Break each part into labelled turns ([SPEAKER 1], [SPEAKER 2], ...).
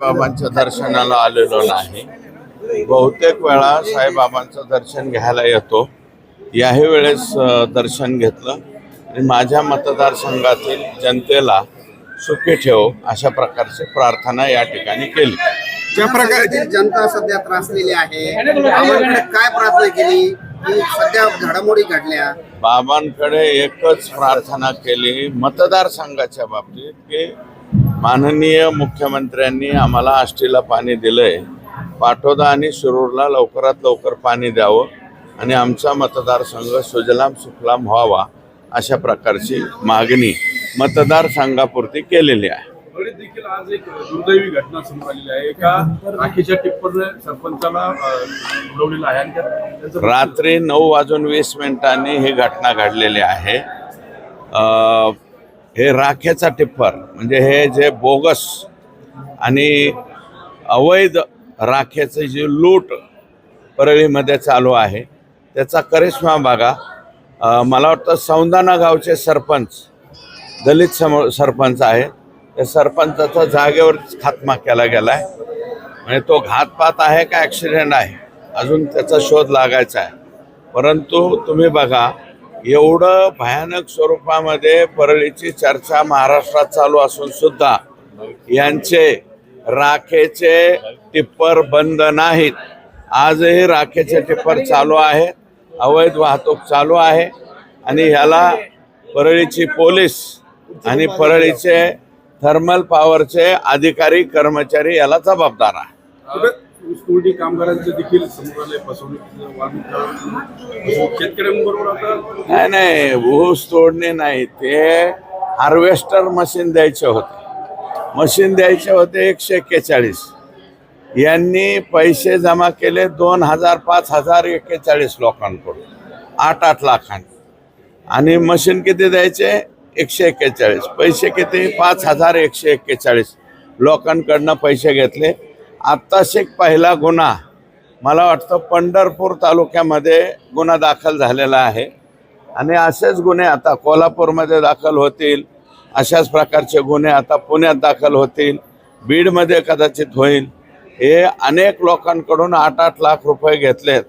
[SPEAKER 1] बाबांच्या दर्शनाला आलेलो नाही. बहुतेक वेळा साईबाबांचं दर्शन घ्यायला येतो. याही वेळेस दर्शन घेतलं. आणि माझ्या मतदारसंघातील जनतेला सुखी ठेव अशा प्रकारची प्रार्थना या ठिकाणी केली.
[SPEAKER 2] ज्या प्रकारे जनता सध्या त्रासलेली आहे काय प्रार्थना केली? की सध्या घडामोडी घडल्या.
[SPEAKER 1] बाबांकडे एकच प्रार्थना केली मतदारसंघाच्या बाबतीत की माननीय मुख्यमंत्र्यांनी आम्हाला आष्टीला पाणी दिलंय. पाटोदा आणि शिरूरला लवकरात लवकर पाणी द्यावं आणि आमचा मतदारसंघ सुजलाम सुफलाम व्हावा अशा प्रकारची मागणी मतदारसंघापुरती केलेली आहे.
[SPEAKER 3] देखील आज एक दुर्दैवी घटना समोर आलेली आहे. एका राखीच्या टिप्परने सरपंचाला उडवलेलं आहे आणि
[SPEAKER 1] रात्री नऊ वाजून वीस मिनिटांनी ही घटना घडलेली आहे. हे राखेचा टिप्पर म्हणजे हे जे बोगस आणि अवैध राखेचं जी लूट परळीमध्ये चालू आहे त्याचा करिश्मा बघा. मला वाटतं सौंदाना गावचे सरपंच दलित सम सरपंच आहे त्या सरपंचाचा जागेवर खात्मा केला गेला आहे म्हणजे तो घातपात आहे का ॲक्सिडेंट आहे? अजून त्याचा शोध लागायचा आहे. परंतु तुम्ही बघा एवढं भयानक स्वरूपामध्ये परळीची चर्चा महाराष्ट्रात चालू असून सुद्धा यांचे राखेचे टिप्पर बंद नाहीत. आजही राखेचे टिप्पर चालू आहेत अवैध वाहतूक चालू आहे आणि ह्याला परळीची पोलीस आणि परळीचे थर्मल पॉवरचे अधिकारी कर्मचारी याला जबाबदार आहे.
[SPEAKER 3] कुठे कामगारांचं देखील समोर फसवणूक शेतकऱ्यांबरोबर आता
[SPEAKER 1] नाही नाही ऊस तोडणे नाही ते हार्वेस्टर मशीन द्यायचे होते. मशीन द्यायचे होते एकशे एक्केचाळीस. यांनी पैसे जमा केले दोन हजार पाच हजार एक्केचाळीस लोकांकडून आठ आठ लाखांनी. आणि मशीन किती द्यायचे? एकशे एक्केचाळीस. पैसे किती? पाच हजार एकशे एक्केचाळीस. लोकांकडनं पैसे घेतले. आत्ताशिक पहिला गुन्हा मला वाटतं पंढरपूर तालुक्यामध्ये गुन्हा दाखल झालेला आहे. आणि असेच गुन्हे आता कोल्हापूरमध्ये दाखल होतील. अशाच प्रकारचे गुन्हे आता पुण्यात दाखल होतील. बीडमध्ये कदाचित होईल. हे अनेक लोकांकडून आठ आठ लाख रुपये घेतलेत.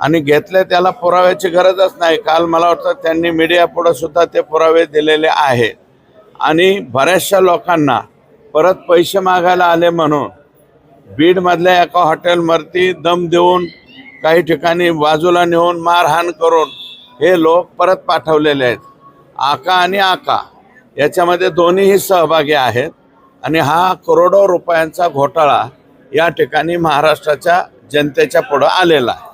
[SPEAKER 1] आणि घेतले त्याला पुराव्याची गरजच नाही. काल मला वाटतं त्यांनी मीडियापुढं सुद्धा ते पुरावे दिलेले आहेत. आणि बऱ्याचशा लोकांना परत पैसे मागायला आले म्हणून बीडमधल्या एका हॉटेलवरती दम देऊन काही ठिकाणी बाजूला नेऊन मारहाण करून हे लोक परत पाठवलेले आहेत. आका आणि आका याच्यामध्ये दोन्हीही सहभागी आहेत आणि हा करोडो रुपयांचा घोटाळा या ठिकाणी महाराष्ट्राच्या जनतेच्या पुढं आलेला आहे.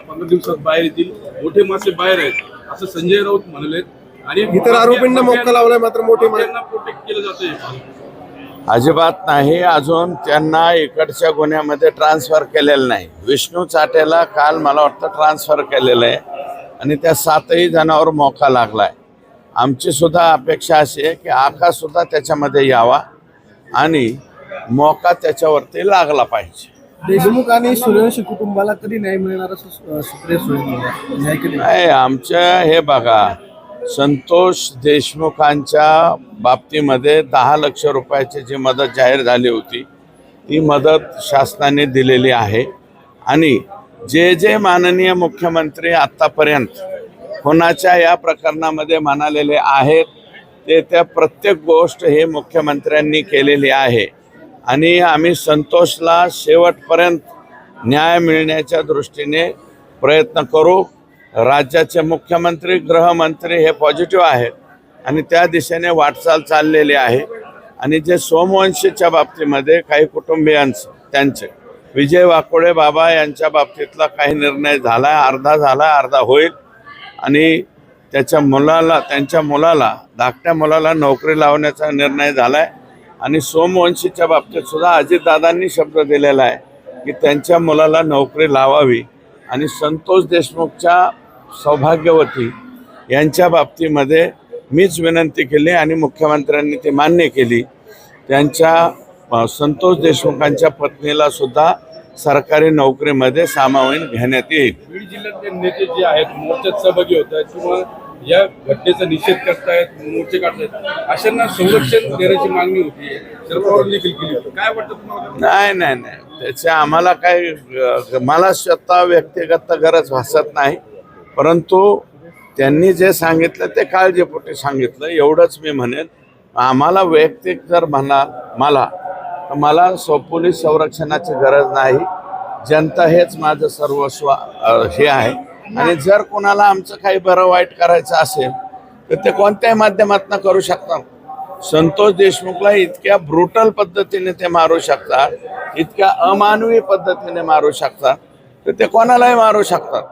[SPEAKER 3] पंधरा दिवसात बाहेर येतील. मोठे मासे बाहेर आहेत. असं संजय राऊत म्हणाले आणि
[SPEAKER 2] इतर आरोपींना मोक्का लावलाय मात्र मोठे
[SPEAKER 3] केलं जातंय.
[SPEAKER 1] अजिबात नाही. अजून त्यांना इकडच्या गुन्ह्यामध्ये ट्रान्सफर केलेलं नाही. विष्णू चाटेला काल मला वाटतं ट्रान्सफर केलेलं आहे. आणि त्या सातही जणांवर मोका लागलाय. आमची सुद्धा अपेक्षा अशी आहे की आका सुद्धा त्याच्यामध्ये यावा आणि मोका त्याच्यावरती लागला पाहिजे.
[SPEAKER 4] देशमुख आणि सूर्यवंशी कुटुंबाला कधी न्याय मिळणार असं
[SPEAKER 1] नाही आमच्या हे बघा संतोष देशमुखांच्या बाबतीमध्ये दहा लक्ष रुपयाची जी मदत जाहीर झाली होती ती मदत शासनाने दिलेली आहे. आणि जे जे माननीय मुख्यमंत्री आत्तापर्यंत कोणाच्या या प्रकरणामध्ये म्हणालेले आहेत ते त्या प्रत्येक गोष्ट हे मुख्यमंत्र्यांनी केलेली आहे. आणि आम्ही संतोषला शेवटपर्यंत न्याय मिळण्याच्या दृष्टीने प्रयत्न करू. राज्याचे मुख्यमंत्री गृहमंत्री हे पॉझिटिव्ह आहेत. आणि त्या दिशेने वाटचाल चाललेली आहे. आणि जे सोमवंशीच्या बाबतीमध्ये काही कुटुंबियांचं त्यांचे विजय वाकोडे बाबा यांच्या बाबतीतला काही निर्णय झाला अर्धा झाला अर्धा होईल. आणि त्याच्या मुलाला त्यांच्या मुलाला धाकट्या मुलाला नोकरी लावण्याचा निर्णय झाला आहे आणि सोमवंशीच्या बाबतीत सुद्धा अजितदादांनी शब्द दिलेला आहे की त्यांच्या मुलाला नोकरी लावावी. आणि संतोष देशमुखच्या सौभाग्यवती यांच्या बाबतीमध्ये मीच विनंती केली आणि मुख्यमंत्र्यांनी ती मान्य केली. त्यांच्या संतोष देशमुखांच्या पत्नीला सुद्धा सरकारी नोकरीमध्ये सामावून घेण्यात येईल.
[SPEAKER 3] बीड जिल्ह्यातले नेते जे आहेत मोर्चात सहभागी होत आहेत किंवा या घटनेचा निषेध करतायत मोर्चे काढतायत अशांना संरक्षण देण्याची मागणी होती. शरद देखील केली होती. काय वाटतं तुम्हाला?
[SPEAKER 1] नाही नाही नाही. त्याच्या आम्हाला काय मला स्वतः व्यक्तिगत गरज भासत नाही. परंतु त्यांनी जे सांगितलं ते काळजीपोटी सांगितलं. एवढंच मी म्हणेन. आम्हाला वैयक्तिक जर म्हणा मला तर मला सो पोलीस संरक्षणाची गरज नाही. जनता हेच माझं सर्वस्व हे आहे. आणि जर कोणाला आमचं काही बरं वाईट करायचं असेल तर ते कोणत्याही माध्यमातून करू शकतात. संतोष देशमुखला इतक्या ब्रुटल पद्धतीने ते मारू शकतात इतक्या अमानवी पद्धतीने मारू शकतात तर ते कोणालाही मारू शकतात.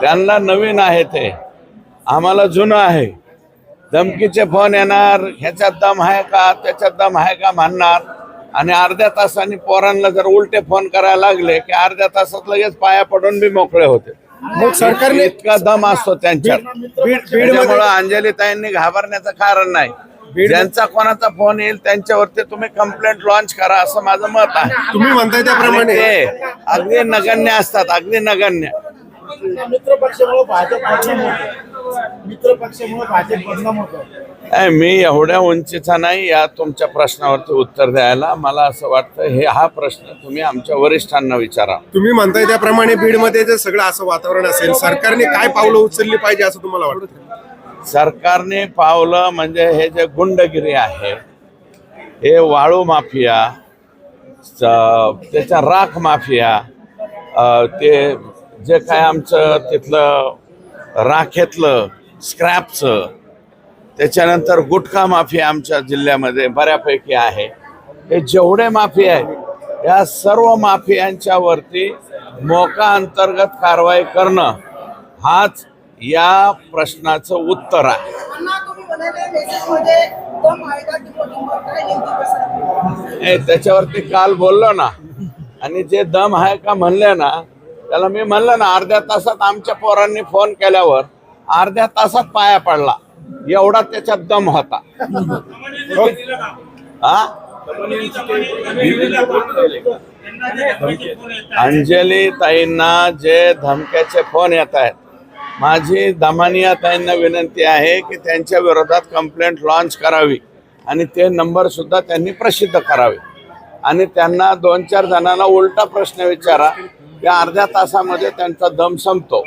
[SPEAKER 1] त्यांना नवीन आहे ते. आम्हाला जुनं आहे. धमकीचे फोन येणार ह्याच्यात दम आहे का त्याच्यात दम आहे का म्हणणार. आणि अर्ध्या तासांनी पोरांना जर उलटे फोन करायला लागले की अर्ध्या तासात लगेच पाया पडून बी मोकळे होते.
[SPEAKER 2] मग सरकारने
[SPEAKER 1] इतका दम असतो त्यांच्यात. त्याच्यामुळं अंजलीताईंनी घाबरण्याचं कारण नाही. ज्यांचा कोणाचा फोन येईल त्यांच्यावरती तुम्ही कंप्लेंट लॉन्च करा असं माझं मत आहे.
[SPEAKER 2] तुम्ही म्हणताय त्याप्रमाणे.
[SPEAKER 1] अगदी नगण्य असतात अगदी नगण्य
[SPEAKER 5] मित्र पक्षामुळे भाजप मित्र पक्षामुळे भाजप बदनाम होतो
[SPEAKER 1] नाही, मी एवढ्या उंचीचा नाही या तुमच्या प्रश्नावरती उत्तर द्यायला. मला असं वाटतं हे हा प्रश्न तुम्ही आमच्या वरिष्ठांना विचारा.
[SPEAKER 6] तुम्ही म्हणताय त्याप्रमाणे बीडमध्ये जर सगळं असं वातावरण असेल सरकारने काय पावलं उचलली पाहिजे असं तुम्हाला वाटतं?
[SPEAKER 1] सरकारने पावलं म्हणजे हे जे गुंडगिरी आहे हे वाळू माफिया त्याच्या राख माफिया ते जे काय आमचं तिथलं राखेतलं स्क्रॅपचं त्याच्यानंतर गुटखा माफिया आमच्या जिल्ह्यामध्ये बऱ्यापैकी आहे. हे जेवढे माफिया आहे या सर्व माफियांच्या वरती मोका अंतर्गत कारवाई करणं हाच या प्रश्नाचं उत्तर आहे. हे त्याच्यावरती काल बोललो ना. आणि जे दम आहे का म्हणले ना त्याला मी म्हणलं ना अर्ध्या तासात आमच्या पोरांनी फोन केल्यावर अर्ध्या तासात पाया पडला. एवढा त्याच्यात दम होता. हो. अंजली ताईंना जे धमक्याचे फोन येत आहेत माझी दमानिया ताईंना विनंती आहे की त्यांच्या विरोधात कंप्लेंट लॉन्च करावी आणि ते नंबर सुद्धा त्यांनी प्रसिद्ध करावे. आणि त्यांना दोन चार जणांना उलटा प्रश्न विचारा या अर्ध्या तासामध्ये त्यांचा दम संपतो.